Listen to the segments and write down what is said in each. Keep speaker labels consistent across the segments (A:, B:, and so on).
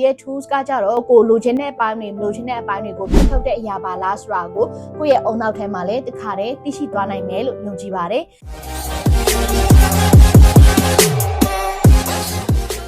A: ဒီရဲ့ tools ကကြတော့ကိုလိုချင်တဲ့အပိုင်းတွေမလိုချင်တဲ့အပိုင်းတွေကိုပြထုတ်တဲ့အရာပါလားဆိုတာကိုကိုယ့်ရဲ့အုံနောက်ထဲမှာလည်းတခါတည်းသိရှိသွားနိုင်မယ်လို့ယုံကြည်ပါတယ်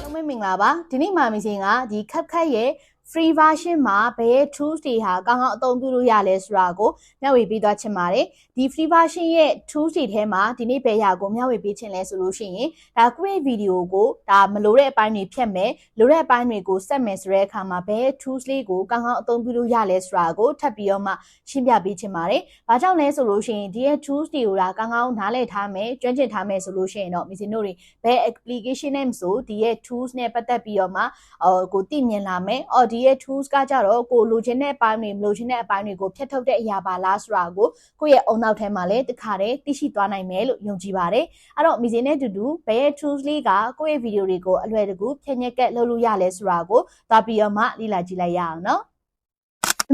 A: လုံးမမင်္ဂလာပါဒီနေ့မှာမင်းစင်ကဒီ CapCut ရဲ့ free version မှာဘယ် tools တွေဟာကောင်းကောင်းအသုံးပြုလို့ရလဲဆိုတာကိုမျှဝေပေးသွားချင်ပါတယ်ဒီ free version ရဲ့ tools တွေထဲမှာဒီနေ့ဘယ်ရာကိုမျှဝေပေးချင်လဲဆိုလို့ရှိရင်ဒါကိုယ့်ရဲ့ video ကိုဒါမလိုတဲ့အပိုင်းတွေဖြတ်မယ်လိုတဲ့အပိုင်းတွေကိုဆက်မယ်ဆိုတဲ့အခါမှာဘယ် tools လေးကိုကောင်းကောင်းအသုံးပြုလို့ရလဲဆိုတာကိုထပ်ပြီးတော့မှရှင်းပြပေးချင်ပါတယ်ဘာကြောင့်လဲဆိုလို့ရှိရင်ဒီရဲ့ tools တွေကိုဒါကောင်းကောင်းနားလည်ထားမယ်ကျွမ်းကျင်ထားမယ်ဆိုလို့ရှိရင်တော့မစီတို့တွေဘယ် application နဲ့မဆိုဒီရဲ့ tools နဲ့ပတ်သက်ပြီးတော့မှအော်ကိုသိမြင်လာမယ်အော်ဒီရဲ့ tools ကကြတော့ကိုလိုချင်တဲ့အပိုင်းတွေမလိုချင်တဲ့အပိုင်းတွေကိုဖျက်ထုတ်တဲ့အရာပါလားဆိုတာကိုကိုယ့်ရဲ့အုံနောက်ထဲမှာလည်းတခါတည်းသိရှိသွားနိုင်မယ်လို့ယုံကြည်ပါတယ်အဲ့တော့မီဇင်းနဲ့အတူတူဘယ် tools လေးကကိုယ့်ရဲ့ video တွေကိုအလွယ်တကူဖြည့်ညက်ကက်လုပ်လို့ရလဲဆိုတာကိုသွားပြီးတော့မှလေ့လာကြည့်လိုက်ရအောင်နော်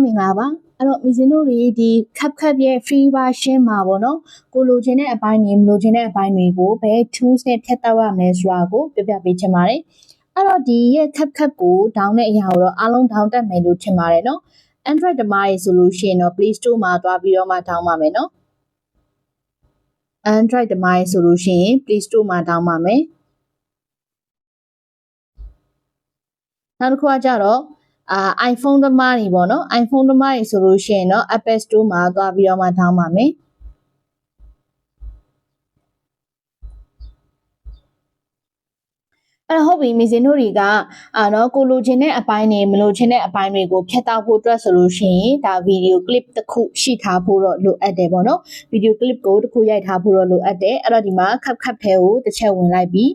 A: မင်္ဂလာပါအဲ့တော့မီဇင်းတို့တွေဒီ CapCut ရဲ့ free version မှာပေါ့နော်ကိုလိုချင်တဲ့အပိုင်းတွေမလိုချင်တဲ့အပိုင်းတွေကိုဘယ် tools နဲ့ဖြတ်တောက်ရမလဲဆိုတာကိုပြပြပေးချင်ပါတယ် အဲ့တော့ဒီရဲ့ CapCut ကို down တဲ့အရာကိုတော့အားလုံး down တက်မယ်လို့ထင်ပါတယ်နော် Android တမားရေဆိုလို့ရှိရင်တော့ Play Store မှာသွားပြီးတော့မှ down ပါမယ်နော် Android တမားရေဆိုလို့ရှိရင် Play Store မှာ down ပါမယ်နောက်တစ်ခုကကြတော့အာ iPhone သမားတွေပေါ့နော် iPhone သမားတွေဆိုလို့ရှိရင်တော့ Apple Store မှာသွားပြီးတော့မှ down ပါမယ် အဲ့တော့ဟုတ်ပြီမီဇင်တို့တွေကအာနော်ကိုလိုချင်တဲ့အပိုင်းတွေမလိုချင်တဲ့အပိုင်းတွေကိုဖျက်တောက်ဖို့အတွက်ဆိုလို့ရှိရင်ဒါဗီဒီယိုကလစ်တစ်ခုရှိထားဖို့တော့လိုအပ်တယ်ပေါ့နော်ဗီဒီယိုကလစ်ကိုတစ်ခုရိုက်ထားဖို့တော့လိုအပ်တယ်အဲ့တော့ဒီမှာခပ်ခပ်ထဲကိုတစ်ချက်ဝင်လိုက်ပြီး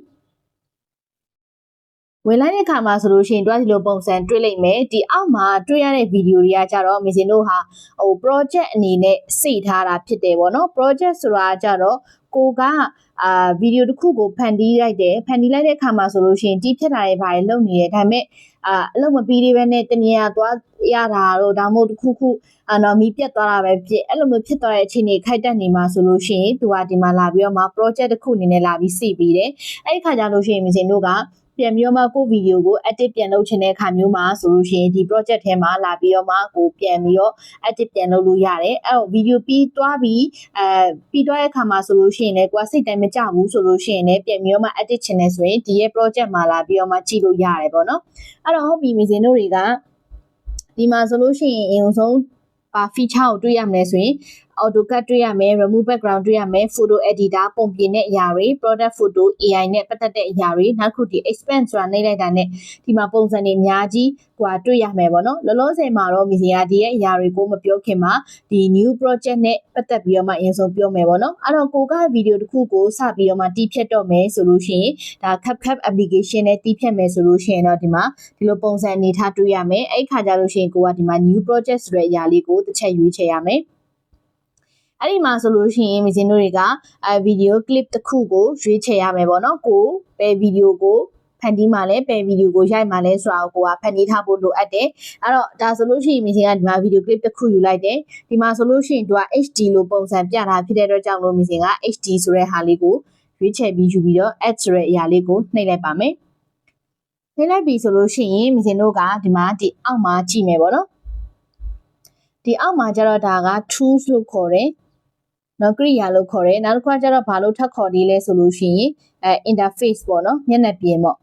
A: ဝင်လိုက်တဲ့အခါမှာဆိုလို့ရှိရင်တွားဒီလိုပုံစံတွေ့လိမ့်မယ်ဒီအောက်မှာတွေ့ရတဲ့ဗီဒီယိုတွေကကြတော့မီဇင်တို့ဟာဟို project အနေနဲ့စိတ်ထားတာဖြစ်တယ်ပေါ့နော် project ဆိုတာကြတော့ ကိုကအာဗီဒီယိုတစ်ခုကိုဖန်တီးလိုက်တယ်ဖန်တီးလိုက်တဲ့အခါမှာဆိုလို့ရှိရင်တီးဖြစ်တာတွေဘာတွေလုပ်နေတယ်ဒါပေမဲ့အာအလုပ်မပြီးသေးဘဲနဲ့တနေရာသွားရတာတော့ဒါမှမဟုတ်တစ်ခုခုအာနော်မီးပြတ်သွားတာပဲဖြစ်အဲ့လိုမျိုးဖြစ်သွားတဲ့အခြေအနေခိုက်တက်နေမှာဆိုလို့ရှိရင်သူကဒီမှာလာပြီးတော့မှ project တစ်ခုအနေနဲ့လာပြီးစီပြီးတယ်အဲ့ဒီခါကျလို့ရှိရင်မစင်တို့က ပြန်ပြီးတော့မှကိုဗီဒီယိုကို edit ပြန်လုပ်ချင်တဲ့အခါမျိုးမှာဆိုလို့ရှိရင်ဒီ project ထဲမှာလာပြီးတော့မှကိုပြန်ပြီးတော့ edit ပြန်လုပ်လို့ရတယ်အဲ့တော့ဗီဒီယိုပြီးသွားပြီးအဲပြီးသွားတဲ့အခါမှာဆိုလို့ရှိရင်လည်းကိုကစိတ်တိုင်းမကြဘူးဆိုလို့ရှိရင်လည်းပြန်ပြီးတော့မှ edit ချင်တယ်ဆိုရင်ဒီရဲ့ project မှာလာပြီးတော့မှကြည့်လို့ရတယ်ပေါ့နော်အဲ့တော့ဟုတ်ပြီမင်းစင်တို့တွေကဒီမှာဆိုလို့ရှိရင်အရင်ဆုံးပါ feature ကိုတွေ့ရမယ်ဆိုရင် AutoCAD တွေ့ရမယ် remove background တွေ့ရမယ် photo editor ပုံပြင်တဲ့အရာတွေ product photo AI နဲ့ပတ်သက်တဲ့အရာတွေနောက်ခုဒီ expand ဆိုတာနှိပ်လိုက်တာနဲ့ဒီမှာပုံစံတွေအများကြီးဟိုတွေ့ရမယ်ပေါ့နော်လောလောဆယ်မှာတော့မီစီယာဒီရဲ့အရာတွေကိုမပြောခင်မှာဒီ new project နဲ့ပတ်သက်ပြီးတော့မှအရင်ဆုံးပြောမယ်ပေါ့နော်အဲ့တော့ကိုကဗီဒီယိုတစ်ခုကိုစပြီးတော့မှတီးဖြတ်တော့မယ်ဆိုလို့ရှိရင်ဒါ CapCut application နဲ့တီးဖြတ်မယ်ဆိုလို့ရှိရင်တော့ဒီမှာဒီလိုပုံစံအနေထားတွေ့ရမယ်အဲ့ခါကျလို့ရှိရင်ကိုကဒီမှာ new project ဆိုတဲ့အရာလေးကိုတစ်ချက်ရွေးချယ်ရမယ် အဲ့ဒီမှာဆိုလို့ရှိရင်မင်းတို့တွေကအဲဗီဒီယို clip တစ်ခုကိုရွေးချယ်ရမယ်ပေါ့နော်ကိုဘယ်ဗီဒီယိုကိုဖန်တီးမှလဲဘယ်ဗီဒီယိုကိုရိုက်မှလဲဆိုတာကိုကဖန်တီးထားဖို့လိုအပ်တယ်အဲ့တော့ဒါဆိုလို့ရှိရင်မင်းကဒီမှာဗီဒီယို clip တစ်ခုယူလိုက်တယ်ဒီမှာဆိုလို့ရှိရင်သူက HD လို့ပုံစံပြတာဖြစ်တဲ့အတွက်ကြောင့်လို့မင်းက HD ဆိုတဲ့ဟာလေးကိုရွေးချယ်ပြီးယူပြီးတော့ add ဆိုတဲ့အရာလေးကိုနှိပ်လိုက်ပါမယ်နှိပ်လိုက်ပြီဆိုလို့ရှိရင်မင်းတို့ကဒီမှာဒီအောက်မှာကြည့်မယ်ပေါ့နော်ဒီအောက်မှာကျတော့ဒါက tools လို့ခေါ်တယ် နော်ကရိယာလို့ခေါ်တယ်နောက်တစ်ခါကျတော့ဘာလို့ထပ်ခေါ်သေးလဲဆိုလို့ရှိရင်အဲ interface ပေါ့နော်မျက်နှာပြင်ပေါ့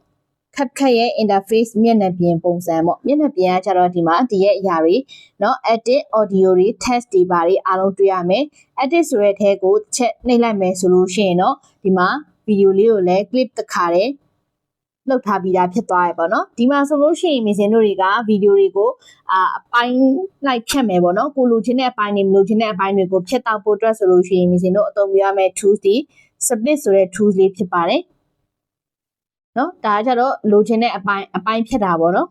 A: ခက်ခက်ရဲ့ interface မျက်နှာပြင်ပုံစံပေါ့မျက်နှာပြင်ကကျတော့ဒီမှာဒီရဲ့အရာတွေเนาะ edit audio တွေ text တွေဘာတွေအားလုံးတွေ့ရမယ် edit ဆိုတဲ့အထဲကိုချက်နှိပ်လိုက်မယ်ဆိုလို့ရှိရင်เนาะဒီမှာဗီဒီယိုလေးကိုလည်း clip တစ်ခါတည်း လှုပ်ထားပြီးသားဖြစ်သွားရပေါ့နော်ဒီမှာဆိုလို့ရှိရင်မင်းစင်တို့တွေကဗီဒီယိုတွေကိုအာအပိုင်းလိုက်ဖြတ်မယ်ပေါ့နော်ကိုလိုချင်တဲ့အပိုင်းတွေမလိုချင်တဲ့အပိုင်းတွေကိုဖြတ်တောက်ဖို့အတွက်ဆိုလို့ရှိရင်မင်းစင်တို့အသုံးပြရမယ့် tools ဒီ split ဆိုတဲ့ tools လေးဖြစ်ပါတယ်နော်ဒါကကြတော့လိုချင်တဲ့အပိုင်းအပိုင်းဖြတ်တာပေါ့နော်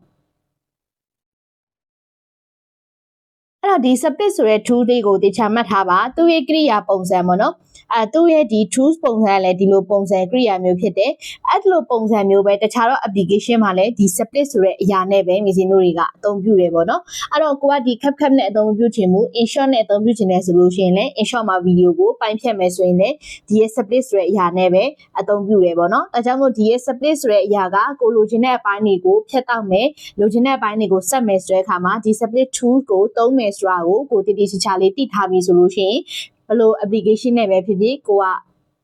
A: အဲ့တော့ဒီ split ဆိုတဲ့ tool လေးကိုတေချာမှတ်ထားပါသူ့ရဲ့ကိရိယာပုံစံပေါ့နော်အဲသူ့ရဲ့ဒီ tools ပုံစံကလည်းဒီလိုပုံစံကိရိယာမျိုးဖြစ်တယ်အဲ့ဒီလိုပုံစံမျိုးပဲတခြားတော့ application မှာလည်းဒီ split ဆိုတဲ့အရာနဲ့ပဲမီဇင်တို့တွေကအသုံးပြုတယ်ပေါ့နော်အဲ့တော့ကိုကဒီ cap cap နဲ့အသုံးပြုချင်မှု in short နဲ့အသုံးပြုချင်တယ်ဆိုလို့ရှိရင်လည်း in short မှာဗီဒီယိုကိုပိုင်းဖြတ်မယ်ဆိုရင်လည်းဒီရဲ့ split ဆိုတဲ့အရာနဲ့ပဲအသုံးပြုတယ်ပေါ့နော်အဲကြောင့်မို့ဒီရဲ့ split ဆိုတဲ့အရာကကိုလိုချင်တဲ့အပိုင်းတွေကိုဖြတ်တောက်မယ်လိုချင်တဲ့အပိုင်းတွေကိုဆက်မယ်ဆိုတဲ့အခါမှာဒီ split tool ကိုသုံးမယ်ဆိုတာကိုကိုတည်တည်ချာချာလေးသိထားပြီဆိုလို့ရှိရင်ဘယ်လို application နဲ့ပဲဖြစ်ဖြစ်ကိုက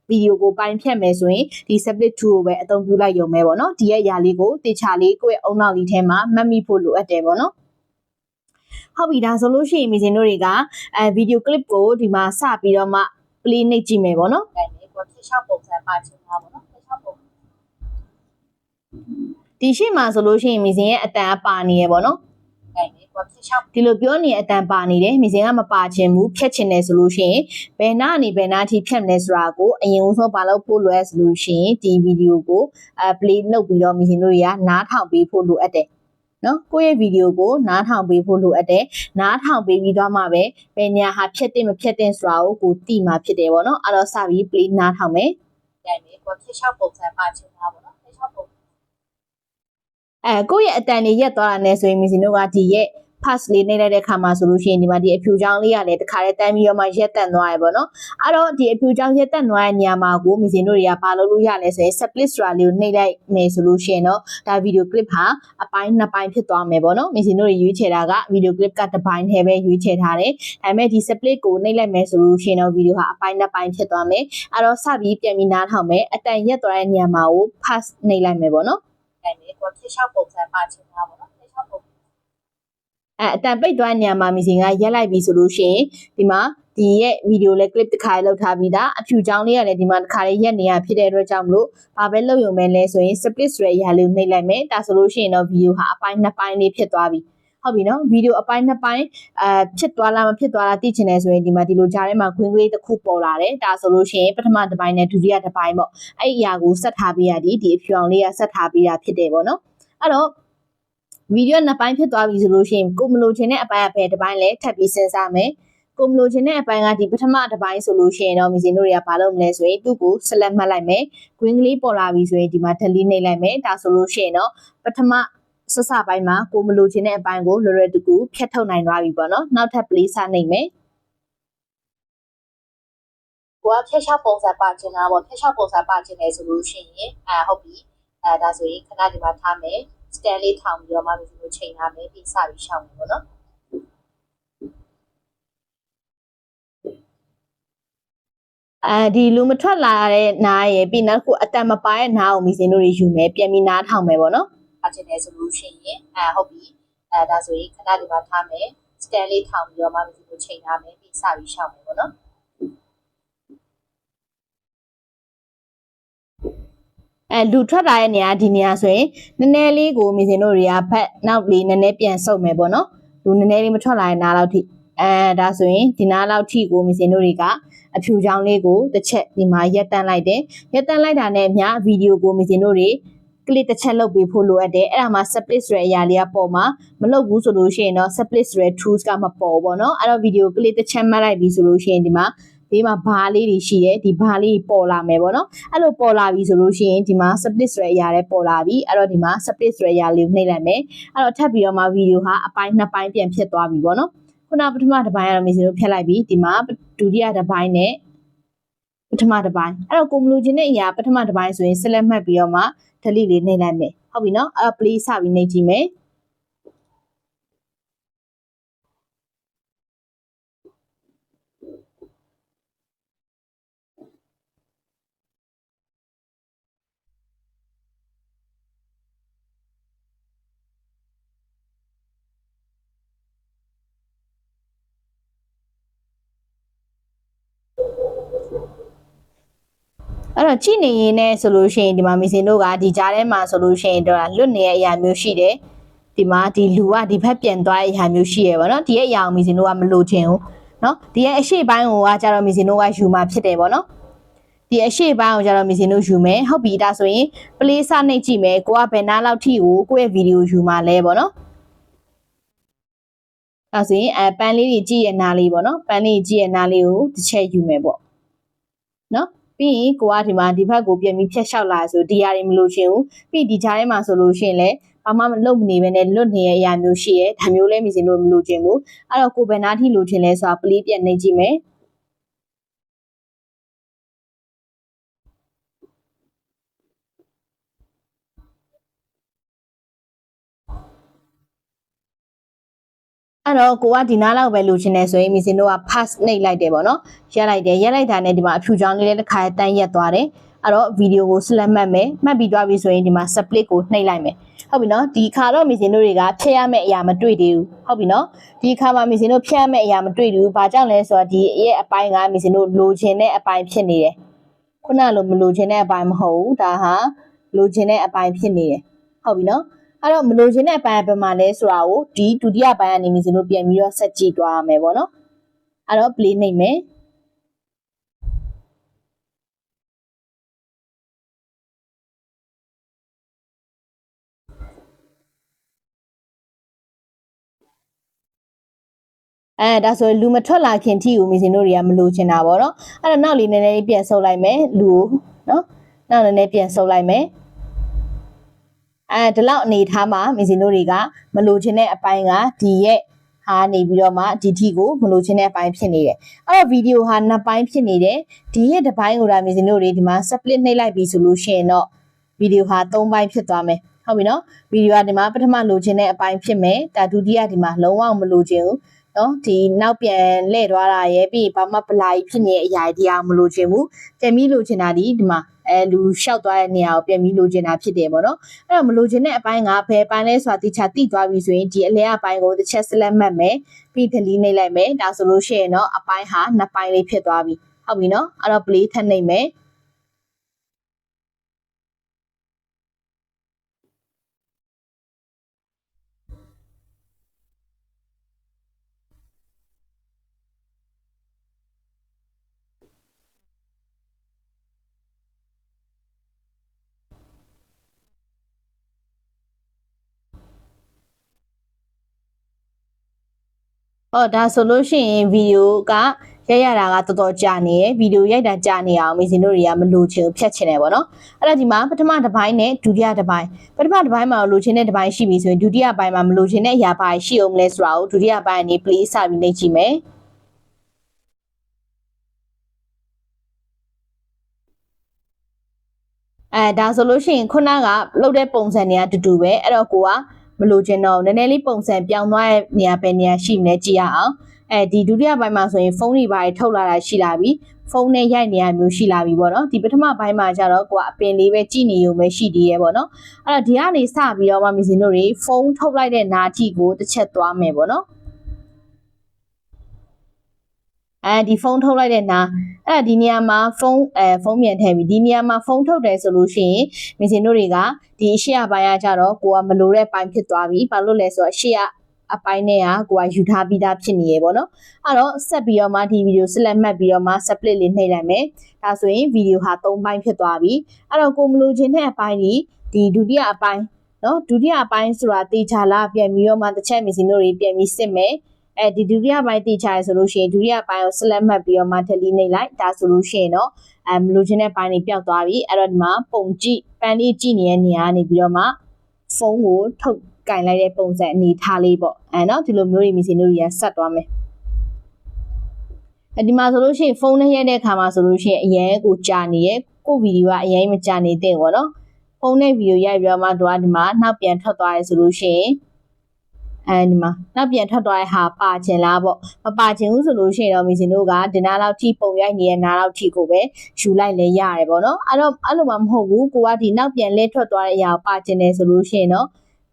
A: ဗီဒီယိုကိုပိုင်းဖြတ်မယ်ဆိုရင်ဒီ split tool ကိုပဲအသုံးပြုလိုက်ရုံပဲပေါ့နော်ဒီရဲ့အရာလေးကိုတေချာလေးကိုယ့်ရဲ့အုံနောက်လေးထဲမှာမှတ်မိဖို့လိုအပ်တယ်ပေါ့နော်ဟုတ်ပြီဒါဆိုလို့ရှိရင်မီဇင်တို့တွေကအဲဗီဒီယို clip ကိုဒီမှာစပြီးတော့မှ play နှိပ်ကြည့်မယ်ပေါ့နော်
B: တိုင်းလေးကိုဖြစ်ချောက်ပုံစံပါချင်တာပေါ့နော်ဖြစ်ချောက်ပုံ
A: ဒီရှိမှာဆိုလို့ရှိရင်မီဇင်ရဲ့အတန်အပါနေရပေါ့နော်
B: တိုင်းလေးကိုဖြစ်ချောက်
A: ဒီလိုပြောနေတဲ့အတန်ပါနေတယ်မီဇင်ကမပါချင်ဘူးဖြတ်ချင်တယ်ဆိုလို့ရှိရင်ဘယ်နာနေဘယ်နာအထိဖြတ်မလဲဆိုတာကိုအရင်ဆုံးပါလို့ဖို့လိုရဆိုလို့ရှိရင်ဒီဗီဒီယိုကိုအဲ play လုပ်ပြီးတော့မီဇင်တို့တွေကနားထောင်ပေးဖို့လိုအပ်တယ်နော်ကိုယ့်ရဲ့ဗီဒီယိုကိုနားထောင်ပေးဖို့လိုအပ်တယ်နားထောင်ပေးပြီးတော့မှပဲဘယ်ညာဟာဖြတ်တင်မဖြတ်တင်ဆိုတာကိုကိုသိမှာဖြစ်တယ်ပေါ့နော်အဲ့တော့စပြီး play နားထောင်မယ်
B: တိုင်းလေးကိုဖြစ်ချောက်ပုံစံပါချင်တာပေါ့နော်ဖြစ်ချောက်ပုံ
A: အဲကိုယ့်ရဲ့အတန်တွေရက်သွားတာနဲ့ဆိုရင်မီစီနိုကဒီရဲ့ pass လေးနှိပ်လိုက်တဲ့ခါမှာဆိုလို့ရှိရင်ဒီမှာဒီအဖြူချောင်းလေးကလည်းတခါတည်းတန်းပြီးတော့မှရက်တက်သွားရပေါ့နော်အဲ့တော့ဒီအဖြူချောင်းရက်တက်သွားတဲ့နေရာမှာကိုမီစီနိုတွေကဘာလုပ်လို့ရလဲဆိုရင် split ဆိုတာလေးကိုနှိပ်လိုက်မယ်ဆိုလို့ရှိရင်တော့ဒါဗီဒီယို clip ဟာအပိုင်းနှစ်ပိုင်းဖြစ်သွားမယ်ပေါ့နော်မီစီနိုတွေရွေးချယ်တာကဗီဒီယို clip ကတစ်ပိုင်းထဲပဲရွေးချယ်ထားတယ်ဒါပေမဲ့ဒီ split ကိုနှိပ်လိုက်မယ်ဆိုလို့ရှိရင်တော့ဗီဒီယိုဟာအပိုင်းနှစ်ပိုင်းဖြစ်သွားမယ်အဲ့တော့စပြီးပြန်ပြီးနားထောင်မယ်အတန်ရက်သွားတဲ့နေရာမှာကို pass နှိပ်လိုက်မယ်ပေါ့နော်
B: တိုင်းလေးကိုဖြစ်ချောက်ပုံစံပါချင်တာပေါ့နော်ဖြစ်ချောက်ပုံ
A: အဲအတန်ပိတ်သွားတဲ့နေရာမှာမီစင်ကရက်လိုက်ပြီဆိုလို့ရှိရင်ဒီမှာဒီရဲ့ဗီဒီယိုလေး clip တစ်ခါလေးလောက်ထားပြီးသားအဖြူချောင်းလေးကလည်းဒီမှာတစ်ခါလေးရက်နေရဖြစ်တဲ့အတွက်ကြောင့်မလို့ဘာပဲလုပ်ရုံပဲလဲဆိုရင် split ဆိုတဲ့အရာလေးကိုနှိပ်လိုက်မယ်ဒါဆိုလို့ရှိရင်တော့ဗီဒီယိုဟာအပိုင်းနှစ်ပိုင်းလေးဖြစ်သွားပြီဟုတ်ပြီနော်ဗီဒီယိုအပိုင်းနှစ်ပိုင်းအဲဖြစ်သွားလားမဖြစ်သွားလားသိချင်တယ်ဆိုရင်ဒီမှာဒီလိုကြားထဲမှာ green လေးတစ်ခုပေါ်လာတယ်ဒါဆိုလို့ရှိရင်ပထမတစ်ပိုင်းနဲ့ဒုတိယတစ်ပိုင်းပေါ့အဲ့ဒီအရာကိုဆက်ထားပေးရသည်ဒီအဖြူအောင်လေးကဆက်ထားပေးတာဖြစ်တယ်ပေါ့နော်အဲ့တော့ ဗီဒီယိုနှစ်ပိုင်းဖြစ်သွားပြီဆိုလို့ရှိရင်ကိုမလိုချင်တဲ့အပိုင်းအပဲတစ်ပိုင်းလဲထပ်ပြီးစဉ်းစားမယ်ကိုမလိုချင်တဲ့အပိုင်းကဒီပထမတစ်ပိုင်းဆိုလို့ရှိရင်တော့မီဇင်တို့တွေကဘာလုပ်မလဲဆိုရင်သူ့ကို select မှတ်လိုက်မယ် green ကလေးပေါ်လာပြီဆိုရင်ဒီမှာ delete နှိပ်လိုက်မယ်ဒါဆိုလို့ရှိရင်တော့ပထမစစပိုင်းမှာကိုမလိုချင်တဲ့အပိုင်းကိုလွယ်လွယ်တူတူဖြတ်ထုတ်နိုင်သွားပြီပေါ့နော်နောက်ထပ် play စနှိပ်မယ်
B: ကိုကဖြစ်ချောက်ပုံစံပါချင်တာပေါ့ဖြစ်ချောက်ပုံစံပါချင်တယ်ဆိုလို့ရှိရင်အဲဟုတ်ပြီအဲဒါဆိုရင်ခဏဒီမှာထားမယ် stand လေးထောင်ပြီးတော့မှဒီလိုချိန်ထားမယ်ပြီးစပြီးရှောင်းမယ်ပေါ့နော်
A: အဲဒီလူမထွက်လာတဲ့နားရယ်ပြီးနောက်တစ်ခုအတန်မပါတဲ့နားကိုမီဇင်တို့တွေယူမယ်ပြန်ပြီးနားထောင်မယ်ပေါ့နော်
B: ပါချင်တယ်ဆိုလို့ရှိရင်အဲဟုတ်ပြီအဲဒါဆိုရင်ခဏဒီမှာထားမယ် stand လေးထောင်ပြီးတော့မှဒီလိုချိန်ထားမယ်ပြီးစပြီးရှောင်းမယ်ပေါ့နော်
A: အဲလူထွက်လာတဲ့နေရာဒီနေရာဆိုရင်နည်းနည်းလေးကိုမီစင်တို့တွေကဘက်နောက်လေးနည်းနည်းပြန်ဆုပ်မယ်ပေါ့နော်လူနည်းနည်းလေးမထွက်လာတဲ့နားလောက်ထိအဲဒါဆိုရင်ဒီနားလောက်ထိကိုမီစင်တို့တွေကအဖြူချောင်းလေးကိုတစ်ချက်ဒီမှာရက်တန်းလိုက်တယ်ရက်တန်းလိုက်တာနဲ့အမျှဗီဒီယိုကိုမီစင်တို့တွေကလစ်တစ်ချက်လုပ်ပေးဖို့လိုအပ်တယ်အဲ့ဒါမှာ split ဆိုတဲ့အရာလေးကပေါ်မှာမလုပ်ဘူးဆိုလို့ရှိရင်တော့ split ဆိုတဲ့ tools ကမပေါ်ဘောเนาะအဲ့တော့ဗီဒီယိုကလစ်တစ်ချက်မှတ်လိုက်ပြီဆိုလို့ရှိရင်ဒီမှာ ဘေးမှာဘားလေးတွေရှိတယ်ဒီဘားလေးပေါ်လာမယ်ပေါ့နော်အဲ့လိုပေါ်လာပြီဆိုလို့ရှိရင်ဒီမှာ split ဆိုတဲ့အရာလေးပေါ်လာပြီအဲ့တော့ဒီမှာ split ဆိုတဲ့အရာလေးကိုနှိပ်လိုက်မယ်အဲ့တော့ထပ်ပြီးတော့မှဗီဒီယိုဟာအပိုင်းနှစ်ပိုင်းပြန်ဖြစ်သွားပြီပေါ့နော်ခုနပထမတစ်ပိုင်းကတော့မစီတို့ဖြတ်လိုက်ပြီဒီမှာဒုတိယတစ်ပိုင်းနဲ့ပထမတစ်ပိုင်းအဲ့တော့ကိုမလူချင်းတဲ့အရာပထမတစ်ပိုင်းဆိုရင် select မှတ်ပြီးတော့မှ delete လေးနှိပ်လိုက်မယ်ဟုတ်ပြီနော်အဲ့တော့ play စပြီးနှိပ်ကြည့်မယ် အဲ့တော့ကြည့်နေရင်လည်းဆိုလို့ရှိရင်ဒီမှာမီစင်တို့ကဒီကြားထဲမှာဆိုလို့ရှိရင်တော့လွတ်နေတဲ့အရာမျိုးရှိတယ်ဒီမှာဒီလူကဒီဘက်ပြန်သွားတဲ့အရာမျိုးရှိရပါတော့ဒီရဲ့အရာကိုမီစင်တို့ကမလိုချင်ဘူးเนาะဒီရဲ့အရှိပိုင်းကိုကကြတော့မီစင်တို့ကယူมาဖြစ်တယ်ပေါ့နော်ဒီအရှိပိုင်းကိုကြတော့မီစင်တို့ယူမယ်ဟုတ်ပြီဒါဆိုရင် play စနှိပ်ကြည့်မယ်ကိုကဘယ်နားလောက်ထိကိုကိုယ့်ရဲ့ဗီဒီယိုယူมาလဲပေါ့နော် ဒါဆိုရင်အဲပန်းလေးတွေကြည့်ရနာလေးပေါ့နော်ပန်းလေးကြည့်ရနာလေးကိုတစ်ချက်ယူမယ်ပေါ့နော် ပြီးရင်ကိုကဒီမှာဒီဘက်ကိုပြန်ပြီးဖြတ်လျှောက်လာဆိုဒီဟာတွေမလို့ချင်ဘူးပြီးဒီကြားထဲမှာဆိုလို့ရှိရင်လည်းဘာမှမလုပ်နေပဲနဲ့လွတ်နေရအရာမျိုးရှိရဲဒါမျိုးလဲမစင်လို့မလို့ချင်ဘူးအဲ့တော့ကိုဘယ်နာထိလို့ချင်လဲဆိုတာပလေးပြန်နေကြည့်မယ် အဲ့တော့ကိုကဒီနားလောက်ပဲလိုချင်တယ်ဆိုရင်မီစင်တို့က pass နှိပ်လိုက်တယ်ပေါ့နော်ရက်လိုက်တယ်ရက်လိုက်တာနဲ့ဒီမှာအဖြူချောင်းလေးလည်းတစ်ခါတန်းရက်သွားတယ်အဲ့တော့ဗီဒီယိုကို select မှတ်မယ်မှတ်ပြီးသွားပြီဆိုရင်ဒီမှာ split ကိုနှိပ်လိုက်မယ်ဟုတ်ပြီနော်ဒီခါတော့မီစင်တို့တွေကဖြည့်ရမယ့်အရာမတွေ့သေးဘူးဟုတ်ပြီနော်ဒီခါမှာမီစင်တို့ဖြည့်ရမယ့်အရာမတွေ့ဘူးဘာကြောင့်လဲဆိုတော့ဒီရဲ့အပိုင်းကမီစင်တို့လိုချင်တဲ့အပိုင်းဖြစ်နေတယ်ခုနလိုမလိုချင်တဲ့အပိုင်းမဟုတ်ဘူးဒါဟာလိုချင်တဲ့အပိုင်းဖြစ်နေတယ်ဟုတ်ပြီနော် အဲ့တော့မလိုချင်တဲ့အပိုင်းဘယ်မှာလဲဆိုတာကိုဒီဒုတိယပိုင်းကနေမီစင်တို့ပြန်ပြီးတော့ဆက်ကြည့်သွားရမယ်ပေါ့နော်အဲ့တော့ play နှိပ်မယ်အဲဒါဆိုလူမထွက်လာခင်ထိကိုမီစင်တို့တွေကမလိုချင်တာပေါ့နော်အဲ့တော့နောက်လေးနည်းနည်းလေးပြန်ဆုပ်လိုက်မယ်လူကိုနော်နောက်နည်းနည်းပြန်ဆုပ်လိုက်မယ် အဲဒီလောက်အနေထားမှာမီစင်တို့တွေကမလိုချင်တဲ့အပိုင်းကဒီရဲ့ဟာနေပြီးတော့မှဒီထီကိုမလိုချင်တဲ့အပိုင်းဖြစ်နေတယ်အဲ့တော့ဗီဒီယိုဟာနှစ်ပိုင်းဖြစ်နေတယ်ဒီရဲ့တစ်ပိုင်းကိုဒါမီစင်တို့တွေဒီမှာ split နှိပ်လိုက်ပြီဆိုလို့ရှိရင်တော့ဗီဒီယိုဟာသုံးပိုင်းဖြစ်သွားမယ်ဟုတ်ပြီနော်ဗီဒီယိုကဒီမှာပထမလိုချင်တဲ့အပိုင်းဖြစ်မယ်ဒါဒုတိယဒီမှာလုံးဝမလိုချင်ဘူးနော်ဒီနောက်ပြန်လှည့်သွားတာရဲ့ပြီးဘာမှပလာကြီးဖြစ်နေတဲ့အရာဒီအောင်မလိုချင်ဘူးပြန်ပြီးလိုချင်တာဒီဒီမှာ အဲလူလျှောက်သွားတဲ့နေရာကိုပြန်ပြီးလိုချင်တာဖြစ်တယ်ပေါ့နော်အဲ့တော့မလိုချင်တဲ့အပိုင်းကဘယ်ပိုင်းလဲဆိုတာတိကျတိသွားပြီဆိုရင်ဒီအလဲအပိုင်းကိုတစ်ချက်ဆက်လက်မှတ်မယ်ပြီး delete နှိပ်လိုက်မယ်ဒါဆိုလို့ရှိရင်တော့အပိုင်းဟာနှစ်ပိုင်းလေးဖြစ်သွားပြီဟုတ်ပြီနော်အဲ့တော့ play ထပ်နှိပ်မယ် ဟောဒါဆိုလို့ရှိရင်ဗီဒီယိုကရိုက်ရတာကတော်တော်ကြာနေရယ်ဗီဒီယိုရိုက်တာကြာနေအောင်မင်းစင်တို့တွေကမလိုချင်ဘူးဖြတ်ချင်တယ်ပေါ့နော်အဲ့ဒါဒီမှာပထမတစ်ပိုင်းနဲ့ဒုတိယတစ်ပိုင်းပထမတစ်ပိုင်းမှာလိုချင်တဲ့တစ်ပိုင်းရှိပြီဆိုရင်ဒုတိယပိုင်းမှာမလိုချင်တဲ့အရာပိုင်းရှိအောင်မလဲဆိုတာကိုဒုတိယပိုင်းကနေ play စပြီးနှိပ်ကြည့်မယ်အဲဒါဆိုလို့ရှိရင်ခုနကလှုပ်တဲ့ပုံစံတွေကအတူတူပဲအဲ့တော့ကိုက မလိုချင်တော့နည်းနည်းလေးပုံစံပြောင်းသွားတဲ့နေရာပဲနေရာရှိမလဲကြည့်ရအောင်အဲဒီဒုတိယပိုင်းမှာဆိုရင်ဖုန်းတွေပါထုတ်လာတာရှိလာပြီဖုန်းနဲ့ရိုက်နေရမျိုးရှိလာပြီပေါ့နော်ဒီပထမပိုင်းမှာကျတော့ကိုကအပင်လေးပဲကြည့်နေရုံပဲရှိသေးရဲ့ပေါ့နော်အဲ့တော့ဒီကနေစပြီးတော့မှမစင်တို့တွေဖုန်းထုတ်လိုက်တဲ့နာထီကိုတစ်ချက်သွားမယ်ပေါ့နော် အဲဒီဖုန်းထုတ်လိုက်တဲ့နာအဲ့ဒီနေရာမှာဖုန်းအဲဖုန်းပြန်ထည့်ပြီးဒီနေရာမှာဖုန်းထုတ်တယ်ဆိုလို့ရှိရင်မင်းစင်တို့တွေကဒီရှေ့အပိုင်းကကြတော့ကိုကမလိုတဲ့ပိုင်းဖြစ်သွားပြီဘာလို့လဲဆိုတော့ရှေ့ကအပိုင်းနဲ့ကကိုကယူထားပြီးသားဖြစ်နေရေပေါ့နော်အဲ့တော့ဆက်ပြီးတော့မှဒီဗီဒီယို select မှတ်ပြီးတော့မှ split လေးနှိပ်လိုက်မယ်ဒါဆိုရင်ဗီဒီယိုဟာ၃ပိုင်းဖြစ်သွားပြီအဲ့တော့ကိုမလိုချင်တဲ့အပိုင်းဒီဒီဒုတိယအပိုင်းနော်ဒုတိယအပိုင်းဆိုတာတေချာလာပြန်ပြီးတော့မှတစ်ချက်မစီတို့တွေပြန်ပြီးစစ်မယ် အဲဒီဒုတိယပိုင်းတေချာရဆိုလို့ရှိရင်ဒုတိယပိုင်းကို select မှတ်ပြီးတော့မှ delete နှိပ်လိုက်ဒါဆိုလို့ရှိရင်တော့အဲမလိုချင်တဲ့ပိုင်းတွေပျောက်သွားပြီအဲ့တော့ဒီမှာပုံကြည့်ပန်းလေးကြည့်နေတဲ့နေရာကနေပြီးတော့မှဖုန်းကိုထုတ်ကင်လိုက်တဲ့ပုံစံအနေထားလေးပေါ့အဲနော်ဒီလိုမျိုးတွေမီစီတို့တွေကဆက်သွားမယ်အဲဒီမှာဆိုလို့ရှိရင်ဖုန်းနဲ့ရိုက်တဲ့အခါမှာဆိုလို့ရှိရင်အရင်ကိုကြာနေရဲ့ကိုဗီဒီယိုကအရင်မကြာနေတဲ့ပေါ့နော်ဖုန်းနဲ့ဗီဒီယိုရိုက်ပြီးတော့မှတို့ကဒီမှာနောက်ပြန်ထွက်သွားရဲဆိုလို့ရှိရင် အဲဒီမှာနောက်ပြန်ထွက်သွားတဲ့ဟာပါချင်လားပေါ့မပါချင်ဘူးဆိုလို့ရှိရင်တော့မီစင်တို့ကဒီနားလောက်ထိပုံရိုက်နေတဲ့နားလောက်ထိကိုပဲယူလိုက်လဲရတယ်ပေါ့နော်အဲ့တော့အဲ့လိုမှမဟုတ်ဘူးကိုကဒီနောက်ပြန်လဲထွက်သွားတဲ့အရာကိုပါချင်တယ်ဆိုလို့ရှိရင်တော့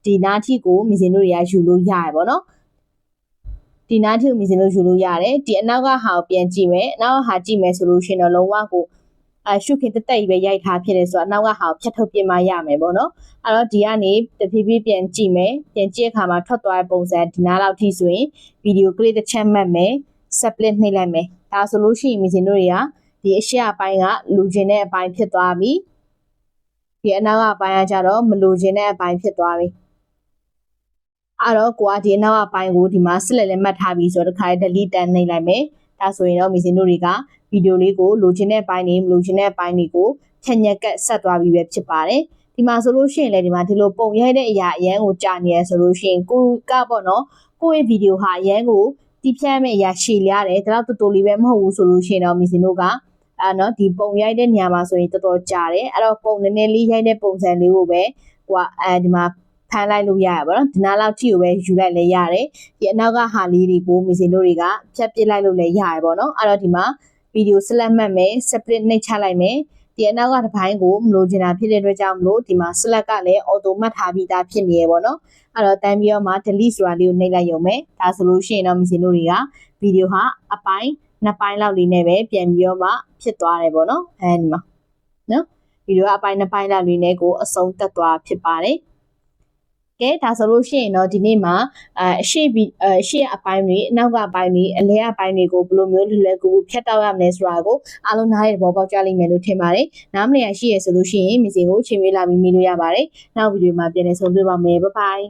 A: ဒီနားထိကိုမီစင်တို့တွေကယူလို့ရတယ်ပေါ့နော်ဒီနားထိကိုမီစင်တို့ယူလို့ရတယ်ဒီအနောက်ကဟာကိုပြန်ကြည့်မယ်အနောက်ကဟာကြည့်မယ်ဆိုလို့ရှိရင်တော့လုံးဝကို အရှုခင်တက်တက်ပဲရိုက်ထားဖြစ်တယ်ဆိုတော့အနောက်ကဟာကိုဖြတ်ထုတ်ပြမရမယ်ပေါ့နော်အဲ့တော့ဒီကနေတဖြည်းဖြည်းပြန်ကြည့်မယ်ပြန်ကြည့်အခါမှာထွက်သွားတဲ့ပုံစံဒီနားလောက်ထိဆိုရင်ဗီဒီယိုကလေးတစ်ချက်မှတ်မယ် split နှိပ်လိုက်မယ်ဒါဆိုလို့ရှိရင်မီစင်တို့တွေကဒီအရှိအပိုင်းကလူကျင်တဲ့အပိုင်းဖြစ်သွားပြီဒီအနောက်ကအပိုင်းကကြတော့မလူကျင်တဲ့အပိုင်းဖြစ်သွားပြီအဲ့တော့ကိုကဒီနောက်အပိုင်းကိုဒီမှာဆက်လက်လက်မှတ်ထားပြီးဆိုတော့တခါ delete တန်းနှိပ်လိုက်မယ်ဒါဆိုရင်တော့မီစင်တို့တွေက ဗီဒီယိုလေးကိုလိုချင်တဲ့ပိုင်းတွေမလိုချင်တဲ့ပိုင်းတွေကိုဖြတ်ညက်ကတ်ဆက်သွားပြီးပဲဖြစ်ပါတယ်ဒီမှာဆိုလို့ရှိရင်လည်းဒီမှာဒီလိုပုံရိုက်တဲ့အရာအရန်ကိုကြာနေရဆိုလို့ရှိရင်ကိုကပေါ့နော်ကိုယ့်ရဲ့ဗီဒီယိုဟာအရန်ကိုတီးဖြတ်မဲ့အရာရှည်လျားတယ်ဒါတော့တူတူလေးပဲမဟုတ်ဘူးဆိုလို့ရှိရင်တော့မီစင်တို့ကအဲ့နော်ဒီပုံရိုက်တဲ့နေရာမှာဆိုရင်တော်တော်ကြာတယ်အဲ့တော့ပုံနည်းနည်းလေးရိုက်တဲ့ပုံစံလေးကိုပဲဟိုကအဲဒီမှာဖမ်းလိုက်လို့ရရပါတော့ဒီနားလောက်ကြည့်ကိုပဲယူလိုက်လဲရတယ်ဒီအနောက်ကဟာလေးတွေကိုမီစင်တို့တွေကဖြတ်ပစ်လိုက်လို့လည်းရရပါတော့အဲ့တော့ဒီမှာ ဗီဒီယိုဆက်လက်မှတ်မယ် split နှိပ်ချလိုက်မယ်ဒီအနောက်ကတစ်ပိုင်းကိုမလိုချင်တာဖြစ်တဲ့အတွက်ကြောင့်မလို့ဒီမှာ select ကလည်း auto မှတ်ထားပြီးသားဖြစ်နေရပါတော့အဲ့တော့တန်းပြီးတော့မှ delete ဆိုတာလေးကိုနှိပ်လိုက်ရုံပဲဒါဆိုလို့ရှိရင်တော့မီစင်တို့တွေကဗီဒီယိုဟာအပိုင်းနှစ်ပိုင်းလောက်လေးနဲ့ပဲပြန်ပြီးတော့မှဖြစ်သွားတယ်ပေါ့နော်အဲဒီမှာနော်ဗီဒီယိုကအပိုင်းနှစ်ပိုင်းလောက်လေးနဲ့ကိုအဆုံးတက်သွားဖြစ်ပါတယ် ကဲဒါဆိုလို့ရှိရင်တော့ဒီနေ့မှာအအရှိဗီအရှိအပိုင်းတွေအနောက်ကအပိုင်းတွေအလဲအပိုင်းတွေကိုဘယ်လိုမျိုးလွယ်လွယ်ကူကူဖြတ်တောက်ရမလဲဆိုတာကိုအားလုံးနားရတဲ့ဘောပေါက်ကြလိမ့်မယ်လို့ထင်ပါတယ်။နားမလည်ရရှိရဆိုလို့ရှိရင်မစီကိုချိန်ပေးလာပြီးမိလို့ရပါတယ်။နောက်ဗီဒီယိုမှာပြန်လည်ဆုံတွေ့ပါမယ်။ Bye bye